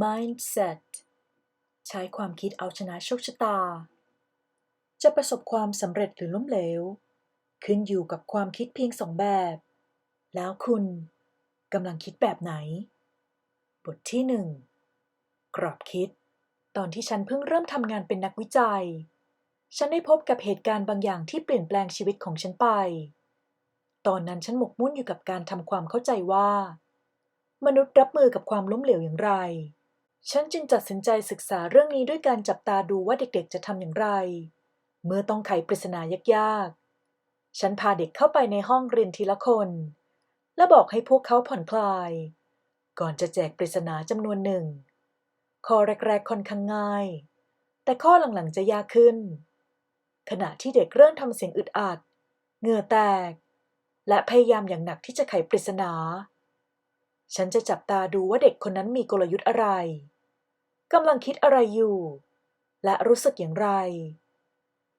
mindset ใช้ความคิดเอาชนะโชคชะตา จะประสบความสำเร็จหรือล้มเหลว ขึ้นอยู่กับความคิดเพียงสองแบบ แล้วคุณกำลังคิดแบบไหน บทที่หนึ่งกรอบคิด ตอนที่ฉันเพิ่งเริ่มทำงานเป็นนักวิจัย ฉันได้พบกับเหตุการณ์บางอย่างที่เปลี่ยนแปลงชีวิตของฉันไป ตอนนั้นฉันหมกมุ่นอยู่กับการทำความเข้าใจว่า มนุษย์รับมือกับความล้มเหลวอย่างไร ฉันจึงตัดสินใจศึกษาเรื่องนี้ด้วยการจับตาดูว่าเด็กๆ จะทำอย่างไร เมื่อต้องไขปริศนายากๆ ฉันพาเด็กเข้าไปในห้องเรียนทีละคน และบอกให้พวกเขาผ่อนคลาย ก่อนจะแจกปริศนาจำนวนหนึ่ง ข้อแรกๆค่อนข้างง่าย แต่ข้อหลังๆจะยากขึ้น ขณะที่เด็กเริ่มทำเสียงอึดอัดเหงื่อแตก และพยายามอย่างหนักที่จะไขปริศนา ฉันจะจับตาดูว่าเด็กคนนั้นมีกลยุทธ์อะไร กำลังคิดอะไรอยู่ และรู้สึกอย่างไร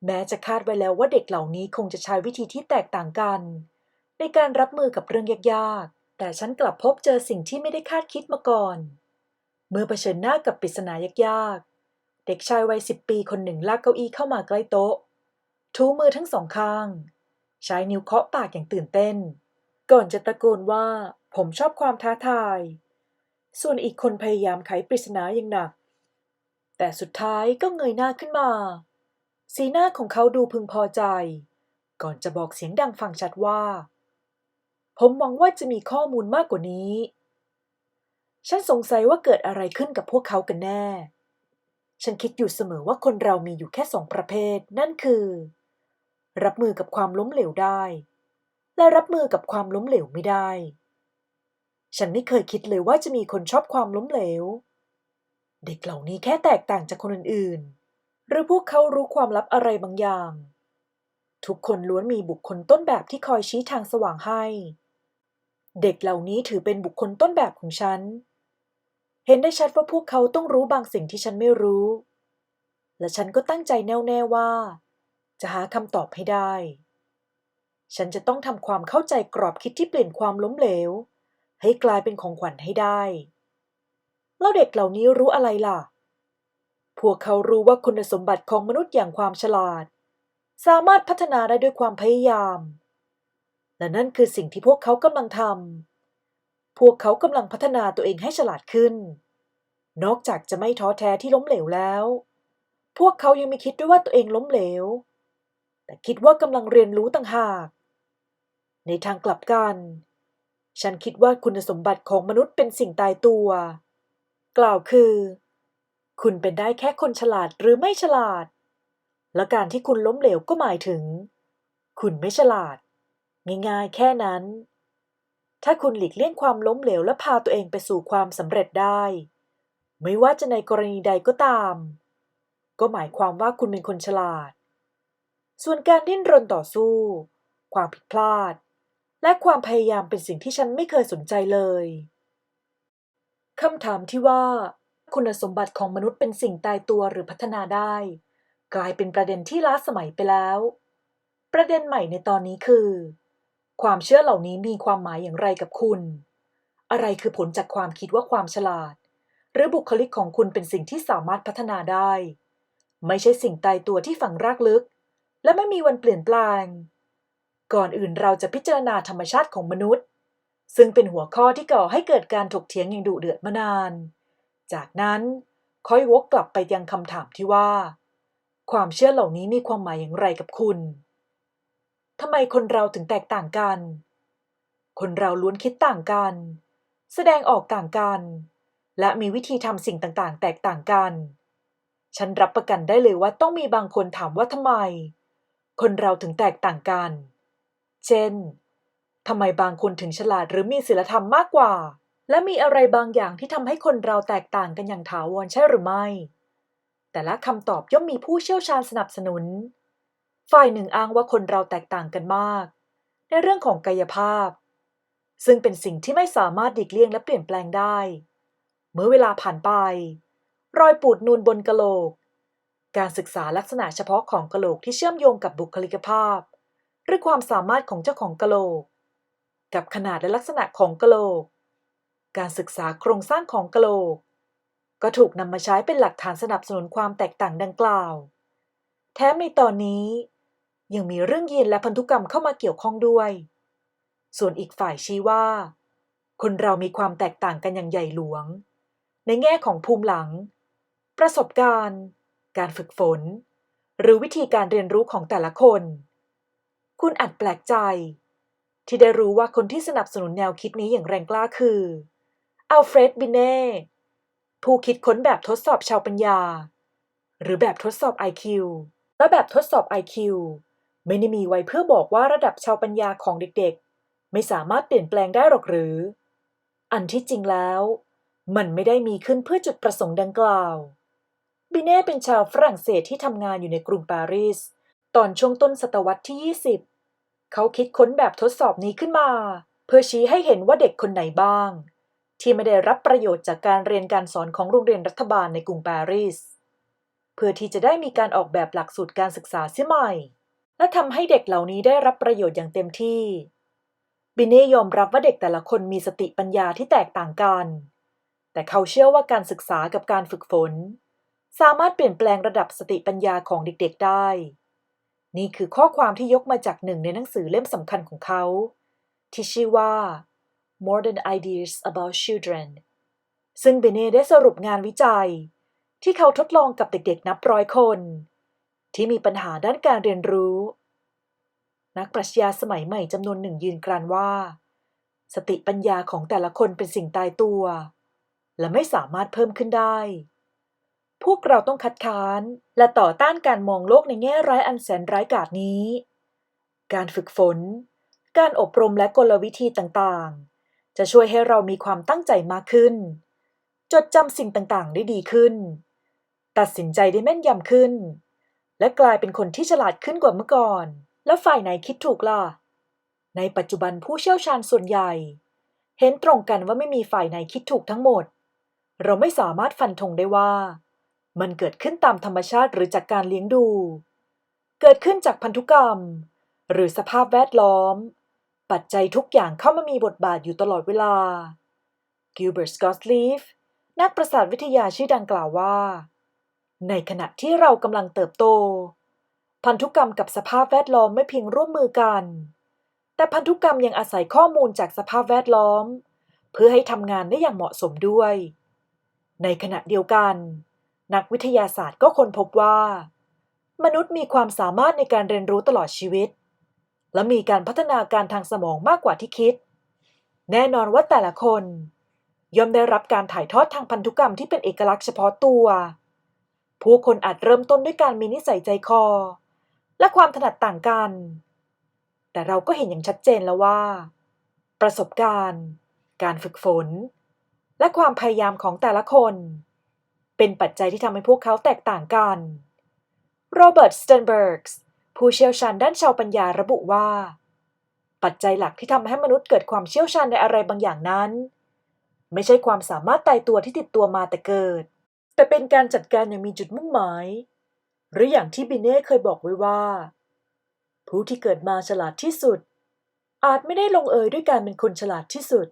แม้จะคาดไว้แล้วว่าเด็กเหล่านี้คงจะใช้วิธีที่แตกต่างกัน ในการรับมือกับเรื่องยากๆ แต่ฉันกลับพบเจอสิ่งที่ไม่ได้คาดคิดมาก่อน เมื่อเผชิญหน้ากับปริศนายากๆ เด็กชายวัยสิบปีคนหนึ่งลากเก้าอี้เข้ามาใกล้โต๊ะ ทูมือทั้งสองข้าง ใช้นิ้วเคาะปากอย่างตื่นเต้น ก่อนจะตะโกนว่าผมชอบความท้าทาย ส่วนอีกคนพยายามไขปริศนาอย่างหนัก แต่สุดท้ายก็เงยหน้าขึ้นมา สีหน้าของเขาดูพึงพอใจ ก่อนจะบอกเสียงดังฟังชัดว่า ผมหวังว่าจะมีข้อมูลมากกว่านี้ ฉันสงสัยว่าเกิดอะไรขึ้นกับพวกเขากันแน่ ฉันคิดอยู่เสมอว่าคนเรามีอยู่แค่สองประเภท นั่นคือ รับมือกับความล้มเหลวได้ และรับมือกับความล้มเหลวไม่ได้ ฉันไม่เคยคิดเลยว่าจะมีคนชอบความล้มเหลว เด็กเหล่านี้แค่แตกต่างจากคนอื่นๆ หรือพวกเขารู้ความลับอะไรบางอย่าง ทุกคนล้วนมีบุคคลต้นแบบที่คอยชี้ทางสว่างให้ เด็กเหล่านี้ถือเป็นบุคคลต้นแบบของฉัน เห็นได้ชัดว่าพวกเขาต้องรู้บางสิ่งที่ฉันไม่รู้ และฉันก็ตั้งใจแน่วแน่ว่า จะหาคำตอบให้ได้ ฉันจะต้องทำความเข้าใจกรอบคิดที่เปลี่ยนความล้มเหลว ให้กลายเป็นของขวัญให้ได้ แล้วเด็กเหล่านี้รู้อะไรล่ะ พวกเขารู้ว่าคุณสมบัติของมนุษย์อย่างความฉลาด สามารถพัฒนาได้ด้วยความพยายาม และนั่นคือสิ่งที่พวกเขากำลังทำ พวกเขากำลังพัฒนาตัวเองให้ฉลาดขึ้น นอกจากจะไม่ท้อแท้ที่ล้มเหลวแล้ว พวกเขายังไม่คิดด้วยว่าตัวเองล้มเหลว แต่คิดว่ากำลังเรียนรู้ต่างหาก ในทางกลับกัน ฉันคิดว่าคุณสมบัติของมนุษย์เป็นสิ่งตายตัว กล่าวคือ คุณเป็นได้แค่คนฉลาดหรือไม่ฉลาด และการที่คุณล้มเหลวก็หมายถึง คุณไม่ฉลาด ง่ายๆ แค่นั้น ถ้าคุณหลีกเลี่ยงความล้มเหลวและพาตัวเองไปสู่ความสำเร็จได้ ไม่ว่าจะในกรณีใดก็ตาม ก็หมายความว่าคุณเป็นคนฉลาด ส่วนการดิ้นรนต่อสู้ ความผิดพลาด และความพยายามเป็นสิ่งที่ฉันไม่เคยสนใจเลย คำถามที่ว่า คุณสมบัติของมนุษย์เป็นสิ่งตายตัวหรือพัฒนาได้ กลายเป็นประเด็นที่ล้าสมัยไปแล้ว ประเด็นใหม่ในตอนนี้คือ ความเชื่อเหล่านี้มีความหมายอย่างไรกับคุณ อะไรคือผลจากความคิดว่าความฉลาด หรือบุคลิกของคุณเป็นสิ่งที่สามารถพัฒนาได้ ไม่ใช่สิ่งตายตัวที่ฝังรากลึก และไม่มีวันเปลี่ยนแปลง ก่อนอื่นเราจะพิจารณาธรรมชาติของมนุษย์ ซึ่งเป็นหัวข้อที่ก่อให้เกิดการถกเถียงอย่างดุเดือดมานาน จากนั้นค่อยวกกลับไปยังคำถามที่ว่า ความเชื่อเหล่านี้มีความหมายอย่างไรกับคุณทำไมคนเราถึงแตกต่างกัน คนเราล้วนคิดต่างกัน แสดงออกต่างกัน และมีวิธีทำสิ่งต่างๆ แตกต่างกัน ฉันรับประกันได้เลยว่าต้องมีบางคนถามว่าทำไม คนเราถึงแตกต่างกัน เช่น ทำไมบางคนถึงฉลาดหรือมีศีลธรรมมากกว่า และมีอะไรบางอย่างที่ทำให้คนเราแตกต่างกันอย่างถาวรใช่หรือไม่ แต่ละคำตอบย่อมมีผู้เชี่ยวชาญสนับสนุน ฝ่ายหนึ่งอ้างว่าคนเราแตกต่างกันมาก ในเรื่องของกายภาพ ซึ่งเป็นสิ่งที่ไม่สามารถดีกเลี่ยงและเปลี่ยนแปลงได้ เมื่อเวลาผ่านไป รอยปูดนูนบนกะโหลก การศึกษาลักษณะเฉพาะของกะโหลกที่เชื่อมโยงกับบุคลิกภาพ หรือความสามารถของเจ้าของกะโหลก กับขนาดและลักษณะของกะโหลก การศึกษาโครงสร้างของกะโหลก ก็ถูกนำมาใช้เป็นหลักฐานสนับสนุนความแตกต่างดังกล่าว แถมในตอนนี้ ยังมีเรื่องยีนและพันธุกรรมเข้ามาเกี่ยวข้องด้วย ส่วนอีกฝ่ายชี้ว่า คนเรามีความแตกต่างกันอย่างใหญ่หลวง ในแง่ของภูมิหลัง ประสบการณ์ การฝึกฝน หรือวิธีการเรียนรู้ของแต่ละคน คุณอาจแปลกใจ ที่ได้รู้ว่าคนที่สนับสนุนแนวคิดนี้อย่างแรงกล้าคืออัลเฟรดบิเน่ผู้คิดค้นแบบทดสอบชาวปัญญา หรือแบบทดสอบ IQ และแบบทดสอบ IQ ไม่ได้มีไว้เพื่อบอกว่าระดับชาวปัญญาของเด็กๆ ไม่สามารถเปลี่ยนแปลงได้หรอกหรือ อันที่จริงแล้ว มันไม่ได้มีขึ้นเพื่อจุดประสงค์ดังกล่าว บิเน่เป็นชาวฝรั่งเศสที่ทำงานอยู่ในกรุงปารีส ตอนช่วงต้นศตวรรษที่ 20 เขาคิดค้นแบบทดสอบนี้ขึ้นมา เพื่อชี้ให้เห็นว่าเด็กคนไหนบ้าง ที่ไม่ได้รับประโยชน์จากการเรียนการสอนของโรงเรียนรัฐบาลในกรุงปารีส เพื่อที่จะได้มีการออกแบบหลักสูตรการศึกษาเสียใหม่ และทำให้เด็กเหล่านี้ได้รับประโยชน์อย่างเต็มที่ บิเน่ยอมรับว่าเด็กแต่ละคนมีสติปัญญาที่แตกต่างกัน แต่เขาเชื่อว่าการศึกษากับการฝึกฝน สามารถเปลี่ยนแปลงระดับสติปัญญาของเด็กๆได้ นี่คือข้อความที่ยกมาจากหนึ่งในหนังสือเล่มสำคัญของเขา ที่ชื่อว่า Modern Ideas About Children ซึ่งเบเน่ได้สรุปงานวิจัย ที่เขาทดลองกับเด็กๆนับร้อยคน ที่มีปัญหาด้านการเรียนรู้ นักปรัชญาสมัยใหม่จำนวนหนึ่งยืนกรานว่า สติปัญญาของแต่ละคนเป็นสิ่งตายตัว และไม่สามารถเพิ่มขึ้นได้ พวกเราต้องคัดค้าน และต่อต้านการมองโลกในแง่ร้ายอันแสนร้ายกาจนี้ การฝึกฝน การอบรมและกลวิธีต่างๆ จะช่วยให้เรามีความตั้งใจมากขึ้น จดจำสิ่งต่างๆ ได้ดีขึ้น ตัดสินใจได้แม่นยำขึ้น และกลายเป็นคนที่ฉลาดขึ้นกว่าเมื่อก่อน แล้วฝ่ายไหนคิดถูกล่ะ ในปัจจุบันผู้เชี่ยวชาญส่วนใหญ่ เห็นตรงกันว่าไม่มีฝ่ายไหนคิดถูกทั้งหมด เราไม่สามารถฟันธงได้ว่า มันเกิดขึ้นตามธรรมชาติหรือจากการเลี้ยงดู เกิดขึ้นจากพันธุกรรม หรือสภาพแวดล้อม ปัจจัยทุกอย่างเข้ามามีบทบาทอยู่ตลอดเวลา กิลเบิร์ต สกอตลีฟ นักประสาทวิทยาชื่อดังกล่าวว่า ในขณะที่เรากำลังเติบโต พันธุกรรมกับสภาพแวดล้อมไม่เพียงร่วมมือกัน แต่พันธุกรรมยังอาศัยข้อมูลจากสภาพแวดล้อม เพื่อให้ทำงานได้อย่างเหมาะสมด้วย ในขณะเดียวกัน นักวิทยาศาสตร์ก็ค้นพบว่า มนุษย์มีความสามารถในการเรียนรู้ตลอดชีวิต และมีการพัฒนาการทางสมองมากกว่าที่คิด แน่นอนว่าแต่ละคน ย่อมได้รับการถ่ายทอดทางพันธุกรรมที่เป็นเอกลักษณ์เฉพาะตัว ผู้คนอาจเริ่มต้นด้วยการมีนิสัยใจคอ และความถนัดต่างกัน แต่เราก็เห็นอย่างชัดเจนแล้วว่า ประสบการณ์ การฝึกฝน และความพยายามของแต่ละคน เป็นปัจจัยที่ทำให้พวกเขาแตกต่างกันโรเบิร์ตสเตนเบิร์กส์ผู้เชี่ยวชาญด้านชาวปัญญาระบุว่า ปัจจัยหลักที่ทำให้มนุษย์เกิดความเชี่ยวชาญในอะไรบางอย่างนั้น ไม่ใช่ความสามารถตายตัวที่ติดตัวมาแต่เกิด แต่เป็นการจัดการอย่างมีจุดมุ่งหมาย หรืออย่างที่บิเน่เคยบอกไว้ว่า ผู้ที่เกิดมาฉลาดที่สุด อาจไม่ได้ลงเอยด้วยการเป็นคนฉลาดที่สุด